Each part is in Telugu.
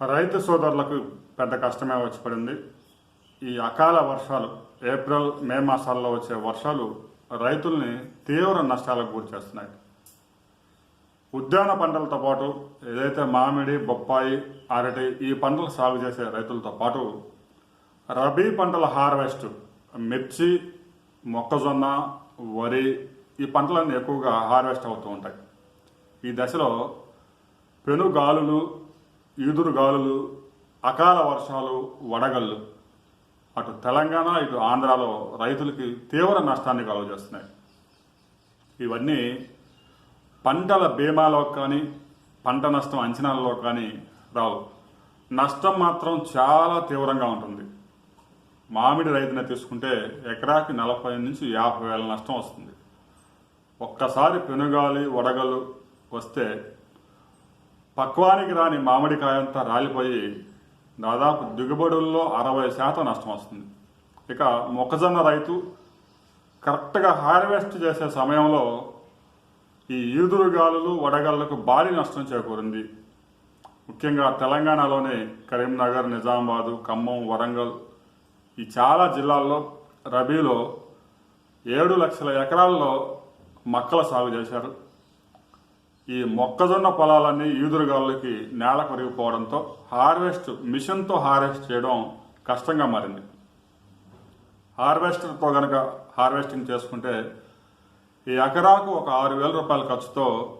రైతు సోదరులకు పెద్ద కష్టమే వచ్చి పడింది. ఈ అకాల వర్షాలు ఏప్రిల్ మే మాసాల్లో వచ్చే వర్షాలు రైతుల్ని తీవ్ర నష్టాలకు గురి చేస్తున్నాయి. ఉద్యాన పంటలతో పాటు ఏదైతే మామిడి బొప్పాయి అరటి ఈ పంటలు సాగు చేసే రైతులతో పాటు రబీ పంటల హార్వెస్ట్ మిర్చి మొక్కజొన్న వరి ఈ పంటలన్నీ ఎక్కువగా హార్వెస్ట్ అవుతూ ఉంటాయి. ఈ దశలో పెనుగాలులు గాలులు ఈదురుగాలులు అకాల వర్షాలు వడగళ్ళు. అటు తెలంగాణ ఇటు ఆంధ్రాలో రైతులకి తీవ్ర నష్టాన్ని కలుగజేస్తున్నాయి. ఇవన్నీ పంటల బీమాలో కానీ పంట నష్టం అంచనాలలో కానీ రావు. నష్టం మాత్రం చాలా తీవ్రంగా ఉంటుంది. మామిడి రైతునే తీసుకుంటే ఎకరాకి నలభై నుంచి యాభై వేల నష్టం వస్తుంది. ఒక్కసారి పెనుగాలి వడగలు వస్తే పక్వానికి రాని మామిడికాయంతా రాలిపోయి దాదాపు దిగుబడుల్లో అరవై శాతం నష్టం వస్తుంది. ఇక మొక్కజొన్న రైతు కరెక్ట్గా హార్వెస్ట్ చేసే సమయంలో ఈ ఈదురు గాలులు వడగళ్ళకు భారీ నష్టం చేకూరింది. ముఖ్యంగా తెలంగాణలోని కరీంనగర్ నిజామాబాదు ఖమ్మం వరంగల్ ఈ చాలా జిల్లాల్లో రబీలో ఏడు లక్షల ఎకరాల్లో మక్కల సాగు చేశారు. ఈ మొక్కజొన్న పొలాలన్నీ ఈదురుగాళ్ళకి నేల కొరిగిపోవడంతో హార్వెస్ట్ మిషన్తో హార్వెస్ట్ చేయడం కష్టంగా మారింది. హార్వెస్టర్తో కనుక హార్వెస్టింగ్ చేసుకుంటే ఈ ఎకరాకు ఒక ఆరు వేల రూపాయల ఖర్చుతో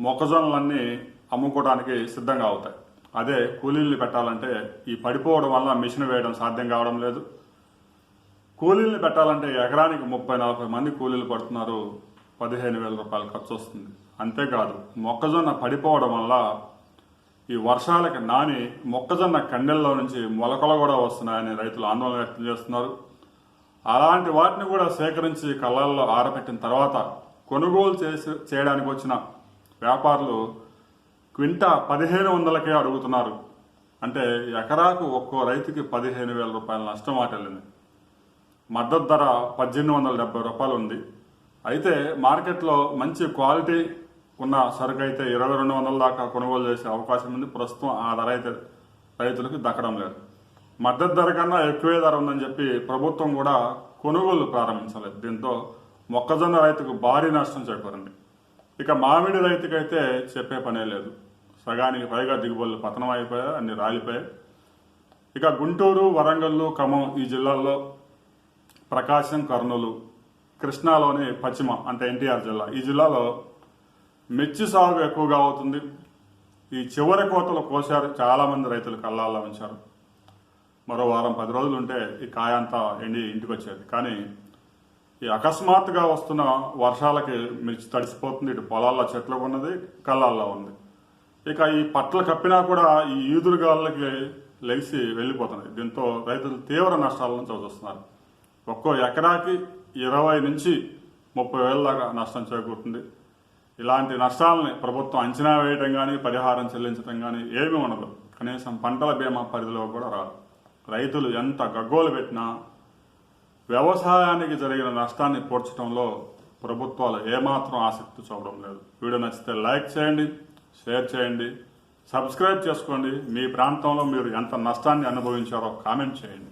మొక్కజొన్నలన్నీ అమ్ముకోవడానికి సిద్ధంగా అవుతాయి. అదే కూలీల్ని పెట్టాలంటే ఈ పడిపోవడం వల్ల మిషన్ వేయడం సాధ్యం కావడం లేదు. కూలీల్ని పెట్టాలంటే ఎకరానికి ముప్పై నలభై మంది కూలీలు పడుతున్నారు. పదిహేను వేల రూపాయలు ఖర్చు వస్తుంది. అంతేకాదు మొక్కజొన్న పడిపోవడం వల్ల ఈ వర్షాలకి నాని మొక్కజొన్న కండెల్లో నుంచి మొలకలు కూడా వస్తున్నాయని రైతులు ఆందోళన వ్యక్తం చేస్తున్నారు. అలాంటి వాటిని కూడా సేకరించి కళ్ళల్లో ఆరబెట్టిన తర్వాత కొనుగోలు చేసి చేయడానికి వచ్చిన వ్యాపారులు క్వింటా పదిహేను వందలకే అడుగుతున్నారు. అంటే ఎకరాకు ఒక్కో రైతుకి పదిహేను వేల రూపాయల నష్టం వాటిల్లింది. మద్దతు ధర పద్దెనిమిది వందల డెబ్బై రూపాయలు ఉంది. అయితే మార్కెట్లో మంచి క్వాలిటీ ఉన్న సరుకు అయితే ఇరవై రెండు వందల దాకా కొనుగోలు చేసే అవకాశం ఉంది. ప్రస్తుతం ఆ ధర అయితే రైతులకు దక్కడం లేదు. మద్దతు ధర కన్నా ఎక్కువే ధర ఉందని చెప్పి ప్రభుత్వం కూడా కొనుగోలు ప్రారంభించలేదు. దీంతో మొక్కజొన్న రైతుకు భారీ నష్టం చేకూరింది. ఇక మామిడి రైతుకైతే చెప్పే పనే లేదు. సగానికి పైగా దిగుబడులు పతనం అయిపోయాయి అన్ని రాలిపోయాయి. ఇక గుంటూరు వరంగల్లు ఖమ్మం ఈ జిల్లాల్లో ప్రకాశం కర్నూలు కృష్ణాలోని పశ్చిమ అంటే ఎన్టీఆర్ జిల్లా. ఈ జిల్లాలో మిర్చి సాగు ఎక్కువగా అవుతుంది. ఈ చివరి కోతలు కోశారు చాలామంది రైతులు కళ్ళాల్లో ఉంచారు. మరో వారం పది రోజులు ఉంటే ఈ కాయ అంతా ఎండి ఇంటికి వచ్చేది కానీ ఈ అకస్మాత్తుగా వస్తున్న వర్షాలకి మిర్చి తడిసిపోతుంది. ఇటు పొలాల్లో చెట్లు ఉన్నది కళ్ళాల్లో ఉంది. ఇక ఈ పట్ల కప్పినా కూడా ఈ ఈదురుగాళ్ళకి లెగిసి వెళ్ళిపోతున్నాయి. దీంతో రైతులు తీవ్ర నష్టాలను చవిచూస్తున్నారు ఒక్కో ఎకరాకి ఇరవై నుంచి ముప్పై వేల దాకా నష్టం చేకూరుతుంది. ఇలాంటి నష్టాలని ప్రభుత్వం అంచనా వేయడం కానీ పరిహారం చెల్లించడం కానీ ఏమీ ఉండదు. కనీసం పంటల బీమా పరిధిలో కూడా రాదు. రైతులు ఎంత గగ్గోలు పెట్టినా వ్యవసాయానికి జరిగిన నష్టాన్ని పూడ్చడంలో ప్రభుత్వాలు ఏమాత్రం ఆసక్తి చూపడం లేదు. వీడియో నచ్చితే లైక్ చేయండి షేర్ చేయండి సబ్స్క్రైబ్ చేసుకోండి. మీ ప్రాంతంలో మీరు ఎంత నష్టాన్ని అనుభవించారో కామెంట్ చేయండి.